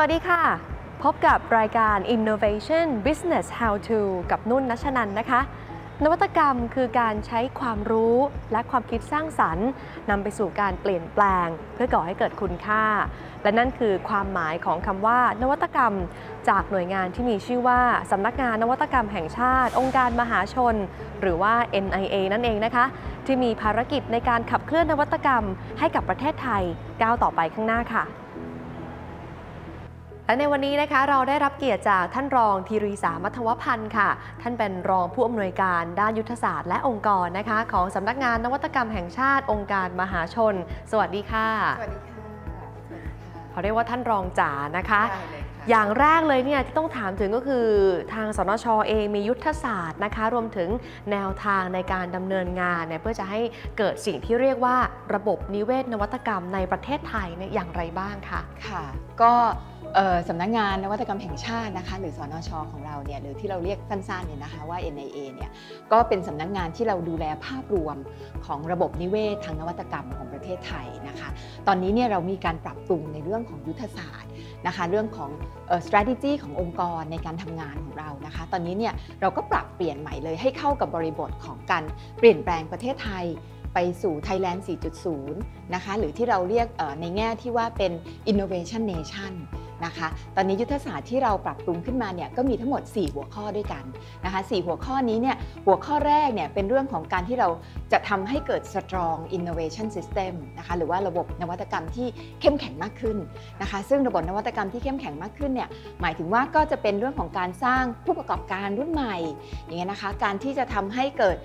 สวัสดีค่ะ พบกับรายการ Innovation Business How to กับนุ่นนัชนันนะคะ นวัตกรรมคือการใช้ความรู้และความคิดสร้างสรรค์นำไปสู่การเปลี่ยนแปลง เพื่อก่อให้เกิดคุณค่า และนั่นคือความหมายของคำว่า นวัตกรรม จากหน่วยงานที่มีชื่อว่าสำนักงานนวัตกรรมแห่งชาติ องค์การมหาชน หรือว่า NIA นั่นเองนะคะ ที่มีภารกิจในการขับเคลื่อนนวัตกรรม ให้กับประเทศไทยก้าวต่อไปข้างหน้าค่ะ และในวันนี้นะคะเราได้รับเกียรติจากท่านรองธีรีสามัทวพันธ์ค่ะ ท่านเป็นรองผู้อำนวยการด้านยุทธศาสตร์และองค์กรนะคะ ของสำนักงานนวัตกรรมแห่งชาติองค์การมหาชน สวัสดีค่ะ สวัสดีค่ะสวัสดีค่ะเขาเรียกว่าท่านรองจ๋านะคะได้เลยค่ะ อย่างแรกเลยเนี่ยที่ต้องถามถึงก็คือทางสนชเองมียุทธศาสตร์นะคะ รวมถึงแนวทางในการดำเนินงานเนี่ยเพื่อจะให้เกิดสิ่งที่เรียกว่าระบบนิเวศนวัตกรรมในประเทศไทยเนี่ยอย่างไรบ้างคะค่ะ ก็เอ่อสำนักงานนวัตกรรมแห่งชาตินะคะหรือสอนชของเราเนี่ยหรือที่เราเรียกสั้นๆเนี่ยนะคะว่า NIA เนี่ยก็เป็นสำนักงานที่เราดูแลภาพรวมของระบบนิเวศทางนวัตกรรมของประเทศไทยนะคะ ตอนนี้เนี่ยเรามีการปรับปรุงในเรื่องของยุทธศาสตร์ นะคะเรื่องของเอ่อ strategy ขององค์กรในการทำงานของเรานะคะ ตอนนี้เนี่ยเราก็ปรับเปลี่ยนใหม่เลยให้เข้ากับบริบทของการเปลี่ยนแปลงประเทศไทยไปสู่ Thailand 4.0 นะคะ หรือที่เราเรียกในแง่ที่ว่าเป็น Innovation Nation นะคะ ตอนนี้ยุทธศาสตร์ที่เราปรับปรุงขึ้นมาเนี่ยก็มีทั้งหมด 4 หัวข้อด้วยกันนะคะ4หัวข้อนี้เนี่ยหัวข้อแรกเนี่ยเป็นเรื่องของการที่เราจะทำให้เกิด strong innovation system นะคะหรือว่าระบบนวัตกรรมที่เข้มแข็งมากขึ้นนะคะ ซึ่งระบบนวัตกรรมที่เข้มแข็งมากขึ้นเนี่ยหมายถึงว่าก็จะเป็นเรื่องของการสร้างผู้ประกอบการรุ่นใหม่ อย่างเงี้ยนะคะการที่จะทำให้เกิด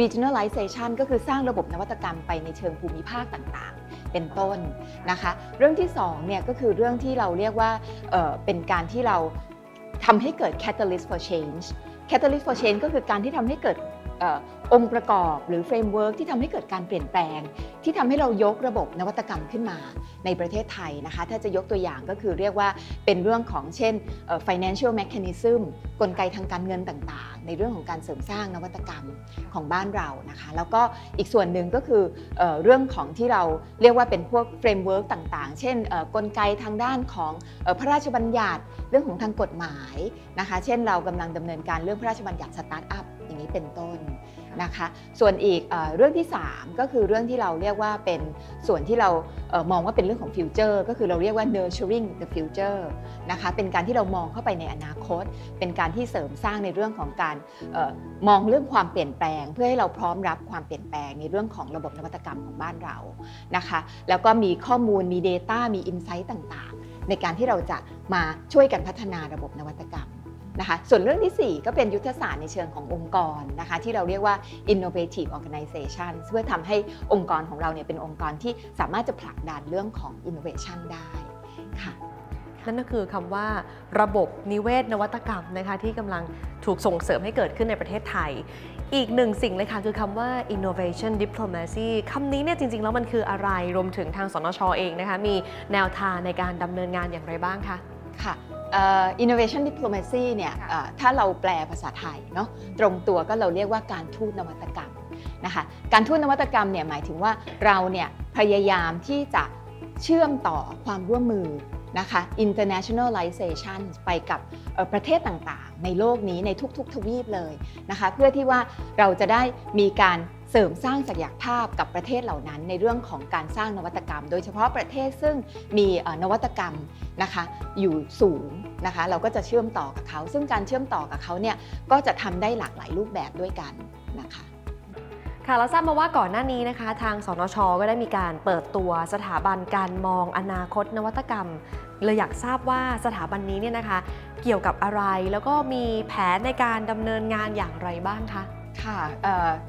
regionalization ก็คือสร้างระบบนวัตกรรมไปในเชิงภูมิภาคต่างๆ เป็นต้นนะคะ เรื่องที่2เนี่ยก็คือเรื่องที่เราเรียกว่าเเป็นการที่เราทำให้เกิด catalyst for change catalyst for change ก็คือการที่ทำให้เกิด องค์ประกอบหรือเฟรมเวิร์กที่ทำให้เกิดการเปลี่ยนแปลง ที่ทำให้เรายกระบบนวัตกรรมขึ้นมาในประเทศไทยนะคะ ถ้าจะยกตัวอย่างก็คือเรียกว่าเป็นเรื่องของเช่น financial mechanism กลไกทางการเงินต่างๆ ในเรื่องของการเสริมสร้างนวัตกรรมของบ้านเรานะคะ แล้วก็อีกส่วนหนึ่งก็คือเออเรื่องของที่เราเรียกว่าเป็นพวกเฟรมเวิร์กต่างๆ เช่นกลไกทางด้านของออพระราชบัญญัติเรื่องของทางกฎหมายนะคะ เช่นเรากำลังดำเนินการเรื่องพระราชบัญญัติสตาร์ทอัพอย่างนี้เป็นต้นนะคะ ส่วนอีกเรื่องที่ 3 ก็คือเรื่องที่เราเรียกว่าเป็นส่วนที่เรามองว่าเป็นเรื่องของฟิวเจอร์ก็คือเราเรียกว่า nurturing the future นะคะเป็นการที่เรามองเข้าไปในอนาคต เป็นการที่เสริมสร้างในเรื่องของการมองเรื่องความเปลี่ยนแปลง เพื่อให้เราพร้อมรับความเปลี่ยนแปลงในเรื่องของระบบนวัตกรรมของบ้านเรานะคะแล้วก็มีข้อมูลมี Data มี Insight ต่างๆ ในการที่เราจะมาช่วยกันพัฒนาระบบนวัตกรรม นะคะส่วนเรื่องที่ 4 ก็เป็นยุทธศาสตร์ในเชิงขององค์กรนะคะที่เราเรียกว่า innovative organization เพื่อทำให้องค์กรของเราเนี่ยเป็นองค์กรที่สามารถจะผลักดันเรื่องของ innovation ได้ค่ะนั่นก็คือคำว่าระบบนิเวศนวัตกรรมนะคะที่กำลังถูกส่งเสริมให้เกิดขึ้นในประเทศไทย อีกหนึ่งสิ่งเลยค่ะคือคำว่า innovation diplomacy คำนี้เนี่ยจริง ๆ แล้วมันคืออะไรรวมถึงทางสนชเองนะคะมีแนวทางในการดำเนินงานอย่างไรบ้างคะค่ะเอ่อ innovation diplomacy เนี่ยเอ่อถ้าเราแปลภาษาไทยเนาะตรงตัวก็เราเรียกว่าการทูตนวัตกรรมนะคะการทูตนวัตกรรมเนี่ยหมายถึงว่าเราเนี่ยพยายามที่จะเชื่อมต่อความร่วมมือนะคะ internationalization ไปกับเอ่อประเทศต่างๆ ในโลกนี้ในทุกๆ ทวีปเลยนะคะ เพื่อที่ว่าเราจะได้มีการ เสริมสร้างศักยภาพกับประเทศเหล่านั้น ในเรื่องของการสร้างนวัตกรรม โดยเฉพาะประเทศซึ่งมีนวัตกรรมนะคะอยู่สูงนะคะเราก็จะเชื่อมต่อกับเขา ซึ่งการเชื่อมต่อกับเขาเนี่ยก็จะทำได้หลากหลายรูปแบบด้วยกันนะคะค่ะเราทราบมาว่าก่อนหน้านี้นะคะ ทางสนชก็ได้มีการเปิดตัวสถาบันการมองอนาคตนวัตกรรมเลยอยากทราบว่าสถาบันนี้เนี่ยนะคะ เกี่ยวกับอะไรแล้วก็มีแผนในการดำเนินงานอย่างไรบ้างคะ ค่ะ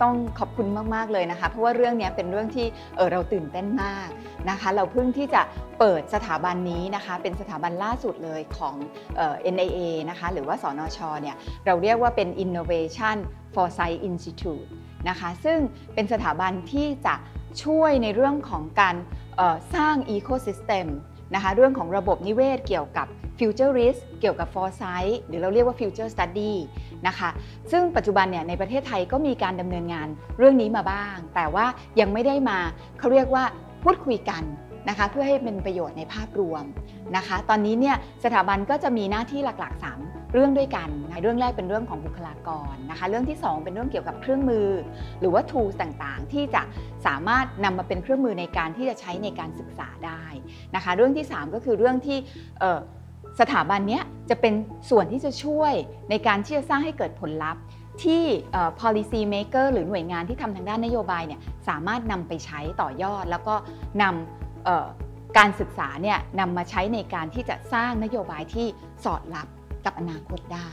ต้องขอบคุณมาก ๆ เลยนะคะ เพราะว่าเรื่องนี้เป็นเรื่องที่เเราตื่นเต้นมากนะคะ เราเพิ่งที่จะเปิดสถาบันนี้นะคะ เป็นสถาบันล่าสุดเลยของเอ่อ NIA นะคะ หรือว่าสนชเนี่ยเราเรียกว่าเป็น Innovation Foresight Institute นะคะ ซึ่งเป็นสถาบันที่จะช่วยในเรื่องของการสร้าง Ecosystem นะคะเรื่องของระบบนิเวศเกี่ยวกับ Future Risk เกี่ยวกับ Foresight หรือเราเรียกว่า Future Study นะคะซึ่งปัจจุบันเนี่ยในประเทศไทยก็มีการดำเนินงานเรื่องนี้มาบ้าง แต่ว่ายังไม่ได้มาเขาเรียกว่าพูดคุยกันนะคะเพื่อให้เป็นประโยชน์ในภาพรวมนะคะ ตอนนี้เนี่ยสถาบันก็จะมีหน้าที่หลักๆ 3 เรื่องด้วยกันนะเรื่องแรกเป็นเรื่องของบุคลากรนะคะ เรื่องที่ 2 เป็นเรื่องเกี่ยวกับเครื่องมือ หรือว่า tools ต่างๆ ที่จะสามารถนำมาเป็นเครื่องมือในการที่จะใช้ในการศึกษาได้นะคะ เรื่องที่ 3 ก็คือเรื่องที่สถาบันนี้จะเป็นส่วนที่จะช่วยในการที่จะสร้างให้เกิดผลลัพธ์ที่ policy maker หรือหน่วยงานที่ทำทางด้านนโยบายเนี่ยสามารถนำไปใช้ต่อยอด แล้วก็นำการศึกษาเนี่ยนำมาใช้ในการที่จะสร้างนโยบายที่สอดรับ กับอนาคตได้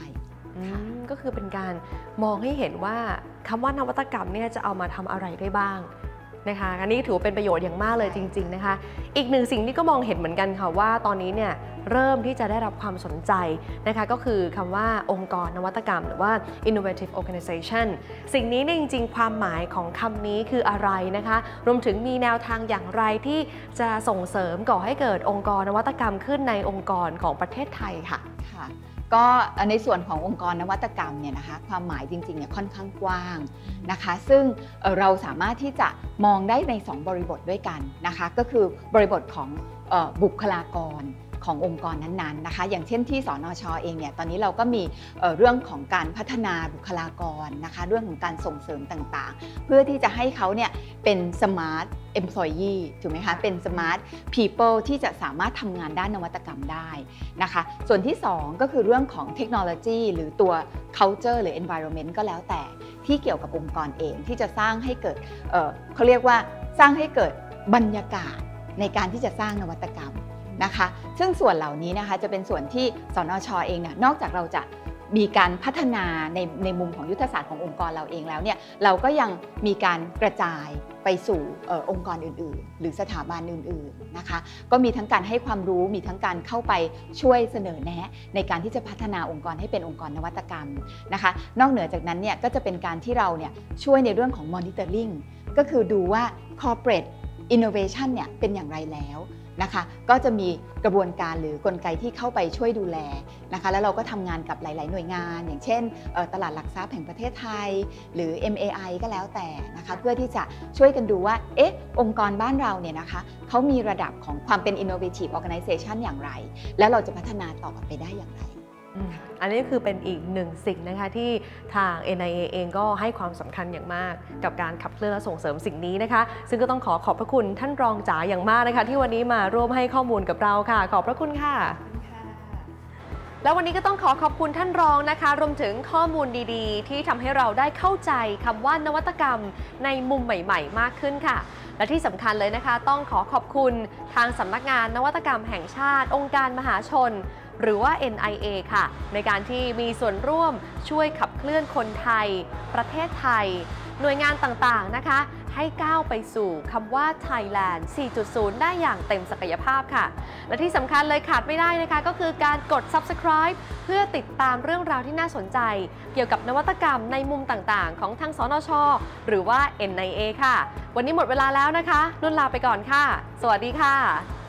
ก็คือเป็นการมองให้เห็นว่าคำว่านวัตกรรมเนี่ยจะเอามาทำอะไรได้บ้างนะคะอันนี้ถือว่าเป็นประโยชน์อย่างมากเลยจริง ๆนะคะ อีกหนึ่งสิ่งที่ก็มองเห็นเหมือนกันค่ะว่าตอนนี้เนี่ยเริ่มที่จะได้รับความสนใจนะคะก็คือคำว่าองค์กรนวัตกรรม หรือว่า innovative organization สิ่งนี้เนี่ยจริง ๆ ความหมายของคำนี้คืออะไรนะคะ รวมถึงมีแนวทางอย่างไรที่จะส่งเสริมก่อให้เกิดองค์กรนวัตกรรมขึ้นในองค์กรของประเทศไทยค่ะค่ะ ก็ในส่วนขององค์กรนวัตกรรมเนี่ยนะคะความหมายจริงๆเนี่ยค่อนข้างกว้างนะคะ ซึ่งเราสามารถที่จะมองได้ใน 2 บริบทด้วยกันนะคะก็คือบริบทของบุคลากรขององค์กรนั้นๆนะคะ อย่างเช่นที่สอนอชอเองเนี่ยตอนนี้เราก็มีเรื่องของการพัฒนาบุคลากรนะคะ เรื่องของการส่งเสริมต่างๆ เพื่อที่จะให้เขาเนี่ย เป็นสมาร์ท employee ถูกไหมคะ เป็น smart people ที่จะสามารถทำงานด้านนวัตกรรมได้นะคะ ส่วนที่ 2 ก็คือเรื่องของเทคโนโลยีหรือตัว culture หรือ environment ก็แล้วแต่ที่เกี่ยวกับองค์กรเองที่จะสร้างให้เกิดเเขาเรียกว่าสร้างให้เกิดบรรยากาศในการที่จะสร้างนวัตกรรมนะคะ ซึ่งส่วนเหล่านี้นะคะจะเป็นส่วนที่สนชอเองเนี่ยนอกจากเราจะ มีการพัฒนาในในมุมของยุทธศาสตร์ขององค์กรเราเองแล้วเนี่ยเราก็ยังมีการกระจายไปสู่อองค์กรอื่น ๆ หรือสถาบันอื่น ๆนะคะ ก็มีทั้งการให้ความรู้มีทั้งการเข้าไปช่วยเสนอแนะ ในการที่จะพัฒนาองค์กรให้เป็นองค์กรนวัตกรรมนะคะ นอกเหนือจากนั้นเนี่ยก็จะเป็นการที่เราเนี่ยช่วยในเรื่องของ monitoring ก็คือดูว่า corporate innovation เนี่ยเป็นอย่างไรแล้ว นะคะ ก็จะมีกระบวนการหรือกลไกที่เข้าไปช่วยดูแลนะคะ แล้วเราก็ทำงานกับหลาย ๆ หน่วยงาน อย่างเช่น ตลาดหลักทรัพย์แห่งประเทศไทย หรือ MAI ก็แล้วแต่นะคะ เพื่อที่จะช่วยกันดูว่า เอ๊ะ องค์กรบ้านเราเนี่ยนะคะเขามีระดับของความเป็น innovative organization อย่างไร แล้วเราจะพัฒนาต่อไปได้อย่างไร อันนี้คือเป็นอีกหนึ่งสิ่งนะคะที่ทาง NIA เองก็ให้ความสำคัญอย่างมาก กับการขับเคลื่อนและส่งเสริมสิ่งนี้นะคะ ซึ่งก็ต้องขอขอบพระคุณท่านรองจ๋าอย่างมากนะคะ ที่วันนี้มาร่วมให้ข้อมูลกับเราค่ะ ขอบพระคุณค่ะ แล้ววันนี้ก็ต้องขอขอบคุณท่านรองนะคะ รวมถึงข้อมูลดีๆ ที่ทำให้เราได้เข้าใจคำว่านวัตกรรมในมุมใหม่ ๆ มากขึ้นค่ะและที่สำคัญเลยนะคะ ต้องขอขอบคุณทางสำนักงานนวัตกรรมแห่งชาติ องค์การมหาชน หรือว่า NIA ค่ะ ในการที่มีส่วนร่วมช่วยขับเคลื่อนคนไทย ประเทศไทย หน่วยงานต่างๆนะคะ ให้ก้าวไปสู่คำว่า Thailand 4.0 ได้อย่างเต็มศักยภาพค่ะ และที่สำคัญเลยขาดไม่ได้นะคะ ก็คือการกด subscribe เพื่อติดตามเรื่องราวที่น่าสนใจ เกี่ยวกับนวัตกรรมในมุมต่างๆ ของทางสนช หรือว่า NIA ค่ะ วันนี้หมดเวลาแล้วนะคะนุ่นลาไปก่อนค่ะ สวัสดีค่ะ